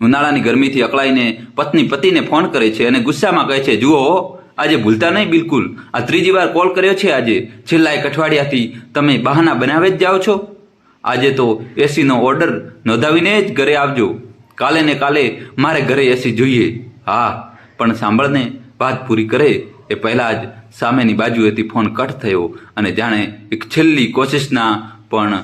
ઉનાળાની ગરમીથી અકળાઈને પત્ની પતિને ફોન કરે છે અને ગુસ્સામાં કહે છે, જુઓ આજે ભૂલતા નહીં બિલકુલ. આ ત્રીજી વાર કોલ કર્યો છે આજે. છેલ્લા એક અઠવાડિયાથી તમે બહાના બનાવે જ જાઓ છો. આજે તો એસીનો ઓર્ડર નોંધાવીને જ ઘરે આવજો. કાલે ને કાલે મારે ઘરે એસી જોઈએ. હા, પણ સાંભળને, વાત પૂરી કરે. એ પહેલાં જ સામેની બાજુએથી ફોન કટ થયો અને જાણે એક છેલ્લી કોશિશના પણ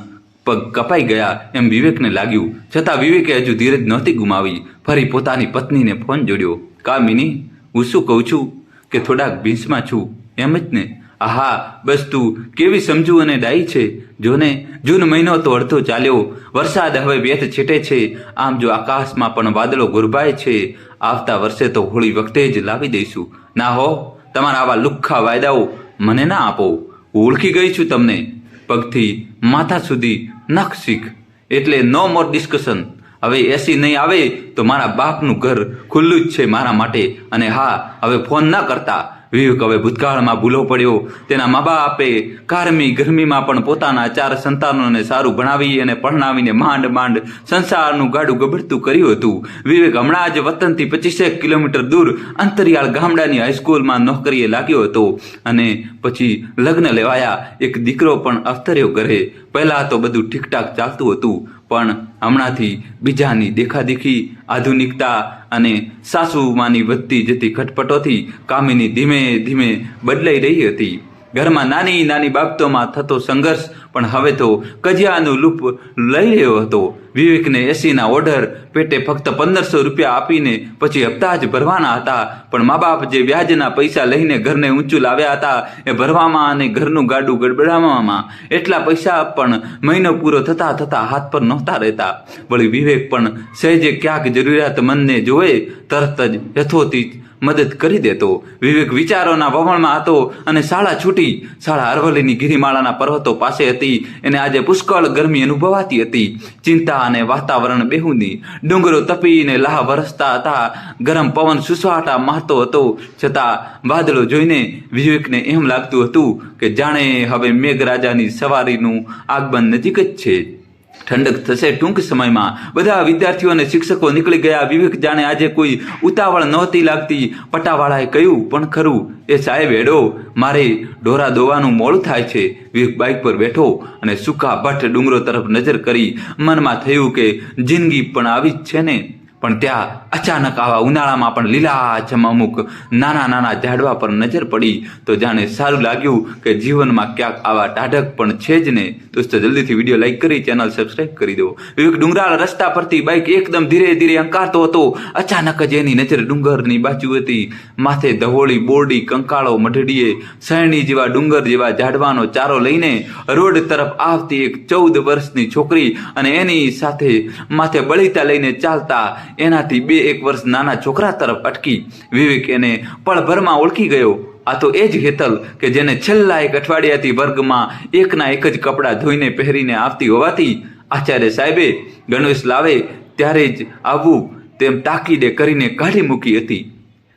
પગ કપાઈ ગયા એમ વિવેકને લાગ્યું. છતાં વિવેકે હજુ ધીરજ નહોતી ગુમાવી. ફરી પોતાની પત્નીને ફોન જોડ્યો. કામિની, હું શું કહું છું કે થોડાક ભીંસમાં છું. એમ જ ને. આહા, બસ તું કેવી સમજુ અને ડાઈ છે? જોને, જૂન મહિનો તો અડધો ચાલ્યો. વરસાદ હવે વેત છેટે છે. આમ જો આકાશમાં પણ વાદળો ગુરબાય છે, આવતા વર્ષે તો હોળી વખતે જ લાવી દઈશું. ના હો, તમારા આવા લુખ્ખા વાયદાઓ મને ના આપો. હું ઓળખી ગઈ છું તમને. પગથી માથા સુધી નખ એટલે નો મોર ડિસ્કશન હવે એસી નહીં આવે તો મારા બાપનું ઘર ખુલ્લું જ છે મારા માટે. અને હા, હવે ફોન ના કરતા. વિવેક હવે ભૂતકાળમાં ભૂલો પડ્યો. તેના મા બાપે કારમી ગરમીમાં પણ પોતાના ચાર સંતાનોને સારું ભણાવી અને પરણાવીને માંડ માંડ સંસારનું ગાડું ગબડતું કર્યું હતું. વિવેક હમણાં જ વતનથી પચીસેક કિલોમીટર દૂર અંતરિયાળ ગામડાની હાઈસ્કૂલમાં નોકરીએ લાગ્યો હતો. અને પછી લગ્ન લેવાયા. એક દીકરો પણ અવતર્યો ઘરે. પહેલાં તો બધું ઠીકઠાક ચાલતું હતું. પણ હમણાંથી બીજાની દેખાદેખી, આધુનિકતા અને સાસુમાની વધતી જતી ખટપટોથી કામિની ધીમે ધીમે બદલાઈ રહી હતી. ઘરમાં નાની નાની બાબતોમાં થતો સંઘર્ષ, પણ હવે તો કજિયાનું લૂપ લઈ રહ્યો હતો. વિવેકને એસીના ઓર્ડર પેટે ફક્ત પંદરસો રૂપિયા આપીને પછી હપ્તા જ ભરવાના હતા. પણ મા બાપ જે વ્યાજના પૈસા લઈને ઘરને ઊંચું લાવ્યા હતા, એ ભરવામાં અને ઘરનું ગાડું ગડબડાવવામાં એટલા પૈસા પણ મહિનો પૂરો થતા થતા હાથ પર નહોતા રહેતા. વળી વિવેક પણ સહેજે ક્યાંક જરૂરિયાતમંદને જોવે, તરત જ યથોચિત મદદ કરી દેતો. વિવેક વિચારોના વમણમાં હતો અને શાળા છૂટી. શાળા અરવલ્લીની ગિરિમાળાના પર્વતો પાસે હતી. એને આજે પુષ્કળ ગરમી અનુભવાતી હતી. ચિંતા અને વાતાવરણ બેહુની. ડુંગરો તપીને લાહ વરસતા હતા. ગરમ પવન સુસવાટા મારતો હતો. છતાં વાદળો જોઈને વિવેકને એમ લાગતું હતું કે જાણે હવે મેઘરાજાની સવારીનું આગમન નજીક જ છે. ઠંડક થશે, ટૂંક સમયમાં. બધા વિદ્યાર્થીઓ અને શિક્ષકો નીકળી ગયા. વિવેક જાણે આજે કોઈ ઉતાવળ નહોતી લાગતી. પટાવાળાએ કહ્યું, પણ ખરું, એ સાહેબ હેડો. મારે ઢોરા દોવાનું મોડું થાય છે. વિવેક બાઇક પર બેઠો અને સૂકા ભટ્ટ ડુંગરો તરફ નજર કરી. મનમાં થયું કે જિંદગી પણ આવી જ છે ને. પણ ત્યાં અચાનક આવા ઉનાળામાં પણ લીલાછમ અમુક નાના નાના ઝાડવા પર નજર પડી તો જાણે સારું લાગ્યું કે જીવનમાં ક્યાંક આવા ટાઢક પણ છે જ ને. દોસ્તો, જલ્દીથી વીડિયો લાઈક કરી, ચેનલ સબસ્ક્રાઈબ કરી દો. વિવેક ડુંગરાળ રસ્તા પરથી બાઇક એકદમ ધીરે ધીરે અંકારતો હતો. અચાનક જ એની નજર ડુંગરની બાજુ હતી. માથે ધવોળી, બોરડી, કંકાળો, મઢડીએ સહેણી જેવા ડુંગર જેવા ઝાડવાનો ચારો લઈને રોડ તરફ આવતી એક ચૌદ વર્ષની છોકરી અને એની સાથે માથે બળીતા લઈને ચાલતા એનાથી બે એક વર્ષ નાના છોકરા તરફ અટકી. વિવેક એને પળભરમાં ઓળખી ગયો. આ તો એ જ હેતલ કે જેને છેલ્લા એક અઠવાડિયાથી વર્ગમાં એકના એક જ કપડાં ધોઈને પહેરીને આવતી હોવાથી આચાર્ય સાહેબે ગણવેશ લાવે ત્યારે જ આવવું તેમ તાકીદે કરીને કાઢી મૂકી હતી.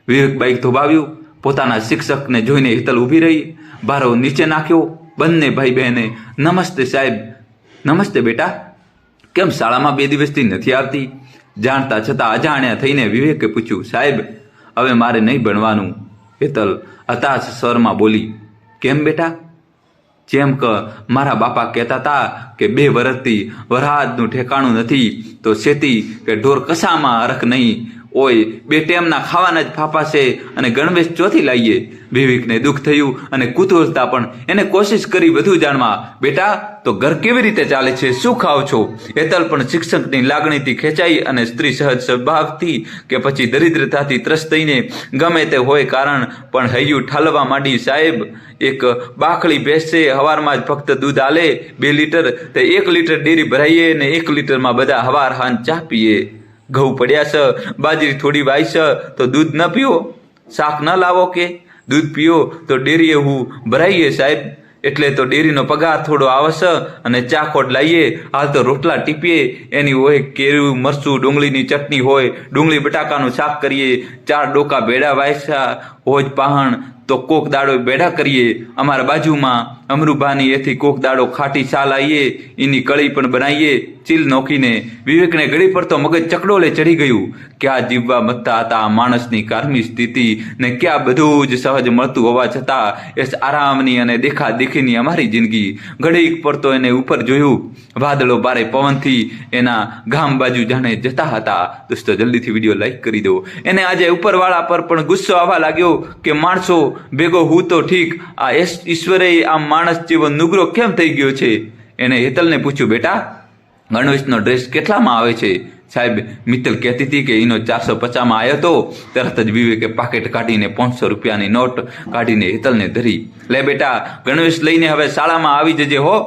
વિવેક બાઇક ધોબાવ્યું. પોતાના શિક્ષકને જોઈને હેતલ ઊભી રહી. ભારો નીચે નાખ્યો. બંને ભાઈ બહેને નમસ્તે સાહેબ. નમસ્તે બેટા. કેમ શાળામાં બે દિવસથી નથી આવતી? જાણતા છતાં અજાણ્યા થઈને વિવેકે પૂછ્યું, સાહેબ, હવે મારે નહીં ભણવાનું. હેતલ હતાશ સ્વરમાં બોલી, કેમ બેટા? જેમ કે મારા બાપા કહેતા હતા કે બે વરસથી વરહાદનું ઠેકાણું નથી, તો શેતી કે ઢોર કશામાં અરખ નહીં. ઓય, બે ટેમના ખાવાના જ ફાફા અને ગણવેશ ચોથી લાવીએ વિવેકને દુઃખ થયું અને કુતૂહલતા પણ. એને કોશિશ કરી વધુ જાણવા, બેટા તો ઘર કેવી રીતે ચાલે છે? શું ખાવ છો? હેતલ પણ શિક્ષકની લાગણીથી ખેંચાઈ અને સ્ત્રી સહજ સ્વભાવથી કે પછી દરિદ્રતાથી ત્રસ્ત થઈને ગમે તે હોય કારણ પણ હૈયું ઠાલવા માંડી, સાહેબ, એક બાખડી ભેંસે હવારમાં જ ફક્ત દૂધ આલે, બે લીટર, તે એક લીટર ડેરી ભરાઈએ ને એક લીટરમાં બધા હવાર હાન ચા પીએ ઘઉં પડ્યા છે બાજરી થોડી વાઈ છે તો દૂધ ન પીઓ? શાક ન લાવો કે? દૂધ પીઓ તો ડેરીએ હું ભરાઈએ, સાહેબ. એટલે તો ડેરીનો પગાર થોડો આવશે અને ચા ખોટ લાવીએ હાલ તો રોટલા ટીપીએ. એની હોય કેરું મરચું, ડુંગળીની ચટણી હોય. ડુંગળી બટાકાનું શાક કરીએ. ચાર ડોકા ભેડા વાયસા. હોજ પાહણ તો કોક દાડો બેડા કરીએ, અમારા બાજુમાં અમરુભાની એથી કોક દાડો ખાટી ચાલ આવીએ એની કળી પણ બનાવીએ ચીલ નોખીને. વિવેકને ઘડી પર તો મગજ ચકડોલે ચડી ગયું ક્યાં જીવવા મતતા હતા માણસની કારમી સ્થિતિ ને ક્યાં બધું જ સહજ મળતું હોવા છતાં એ આરામની અને દેખા દેખીની અમારી જિંદગી. ઘડીક પર તો એને ઉપર જોયું. વાદળો બારે પવનથી એના ગામ બાજુ જાણે જતા હતા. દોસ્તો, જલ્દીથી વીડિયો લાઈક કરી દો. એને આજે ઉપરવાળા પર પણ ગુસ્સો આવવા લાગ્યો કે માણસો ભેગો હું તો ઠીક. આ ઈશ્વરે આ માણસ જેવો નુગરો કેમ થઈ ગયો છે? એને હેતલને પૂછ્યું, બેટા ગણવેશનો ડ્રેસ કેટલામાં આવે છે? સાહેબ, મિત્તલ કહેતી હતી કે એનો ચારસો પચાસમાં આવ્યો હતો તરત જ વિવેકે પાકેટ કાઢીને પાંચસો રૂપિયાની નોટ કાઢીને હેતલને ધરી. લે બેટા ગણવેશ લઈને હવે શાળામાં આવી જજે હો.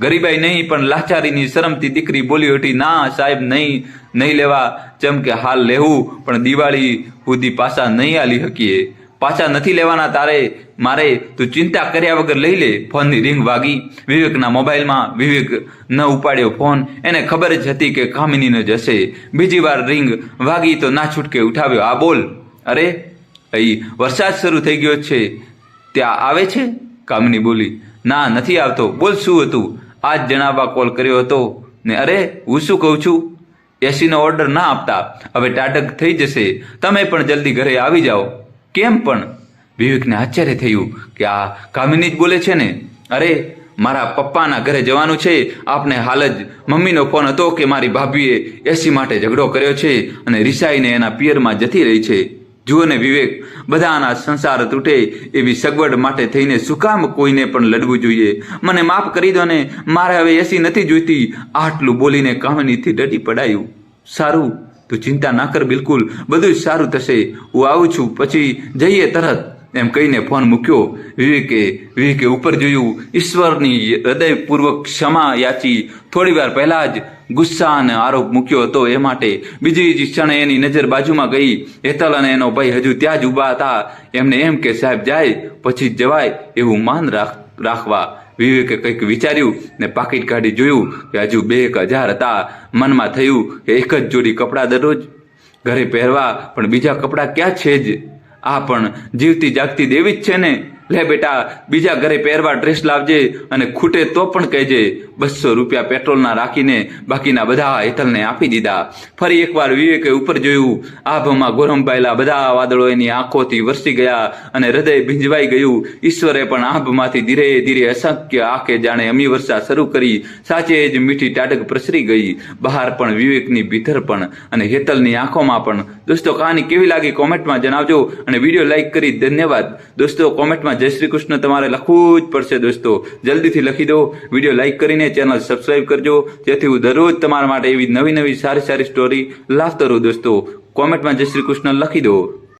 ગરીબાઈ નહીં, પણ લાચારીની શરમથી દીકરી બોલી ઉઠી, ના, સાહેબ, નહીં નહીં લેવા. જેમ કે હાલ લેવું, પણ દિવાળી સુધી પાછા નહીં આલી શકીએ. પાછા નથી લેવાના, તારે મારે તું ચિંતા કર્યા વગર લઈ લે. ફોનની રિંગ વાગી. વિવેકના મોબાઈલમાં વિવેક ન ઉપાડ્યો ફોન. એને ખબર જ હતી કે કામિનીનો જ હશે બીજી વાર રિંગ વાગી તો ના છૂટકે ઉઠાવ્યો. આ બોલ. અરે, અહીં વરસાદ શરૂ થઈ ગયો છે. ત્યાં આવે છે? કામિની બોલી. ના, નથી આવતો. બોલ શું હતું? આજ જણાવવા કોલ કર્યો હતો. ને અરે, હું શું કહું છું? એસીનો ઓર્ડર ના આપતા. હવે ટાટક થઈ જશે. તમે પણ જલ્દી ઘરે આવી જાઓ. કેમ પણ? વિવેકને આશ્ચર્ય થયું કે આ કામિની જ બોલે છે ને, અરે, મારા પપ્પાના ઘરે જવાનું છે. આપને હાલ જ મમ્મીનો ફોન હતો કે મારી ભાભીએ એસી માટે ઝઘડો કર્યો છે અને રિસાઈને એના પિયરમાં જતી રહી છે. જુઓ ને વિવેક, બધાના સંસાર તૂટે એવી સગવડ માટે થઈને શું કામ કોઈને પણ લડવું જોઈએ? મને માફ કરી દો ને, મારે હવે એસી નથી જોઈતી. આટલું બોલીને કામિનીથી ડટી પડાયું. સારું તું ચિંતા ના કર બિલકુલ. બધું જ સારું થશે. હું આવું છું. પછી જઈએ તરત. એમ કહીને ફોન મૂક્યો. વિવેકે વિવેકે ઉપર જોયું ઈશ્વરની હૃદયપૂર્વક ક્ષમા યાચી. થોડી વાર પહેલા જ ગુસ્સા અને આરોપ મૂક્યો હતો એ માટે. બીજી જ ક્ષણે એની નજર બાજુમાં ગઈ. હેતલ અને એનો ભાઈ હજુ ત્યાં જ ઊભા હતા. એમને એમ કે, સાહેબ, જાય. પછી જવાય એવું માન રાખ રાખવા વિવેકે કંઈક વિચાર્યું ને પાકીટ કાઢી જોયું કે હજુ બે એક હજાર હતા. મનમાં થયું કે એક જ જોડી કપડાં દરરોજ ઘરે પહેરવા, પણ બીજા કપડાં ક્યાં છે જ? આ પણ જીવતી જાગતી દેવી જ છે ને? લે બેટા, બીજા ઘરે પહેરવા ડ્રેસ લાવજે અને ખૂટે તો પણ કહેજે. બસો રૂપિયા પેટ્રોલના રાખીને બાકીના બધા હેતલને આપી દીધા. ફરી એકવાર વિવેકે ઉપર જોયું, આભમાં ગોરંભાયેલા બધા વાદળો એની આંખોથી વરસી ગયા અને હૃદય ભીંજવાઈ ગયું. ઈશ્વરે પણ આભમાંથી ધીરે ધીરે અસંખ્ય આંખે જાણે અમી વર્ષા શરૂ કરી. સાચે જ મીઠી ટાટક પ્રસરી ગઈ. બહાર પણ વિવેકની ભીતર પણ અને હેતલની આંખોમાં પણ. દોસ્તો, કહાની કેવી લાગી કોમેન્ટમાં જણાવજો અને વીડિયો લાઈક કરી ધન્યવાદ. દોસ્તો, કોમેન્ટમાં જય શ્રી કૃષ્ણ. તમારે લખવું જ પડશે દોસ્તો. જલ્દીથી લખી દો. વીડિયો લાઈક કરીને ચેનલ સબસ્ક્રાઇબ કરજો. જેથી હું દરરોજ તમારા માટે એવી નવી નવી સારી સારી સ્ટોરી લાવતો રહું દોસ્તો. કોમેન્ટમાં જય શ્રી કૃષ્ણ લખી દો.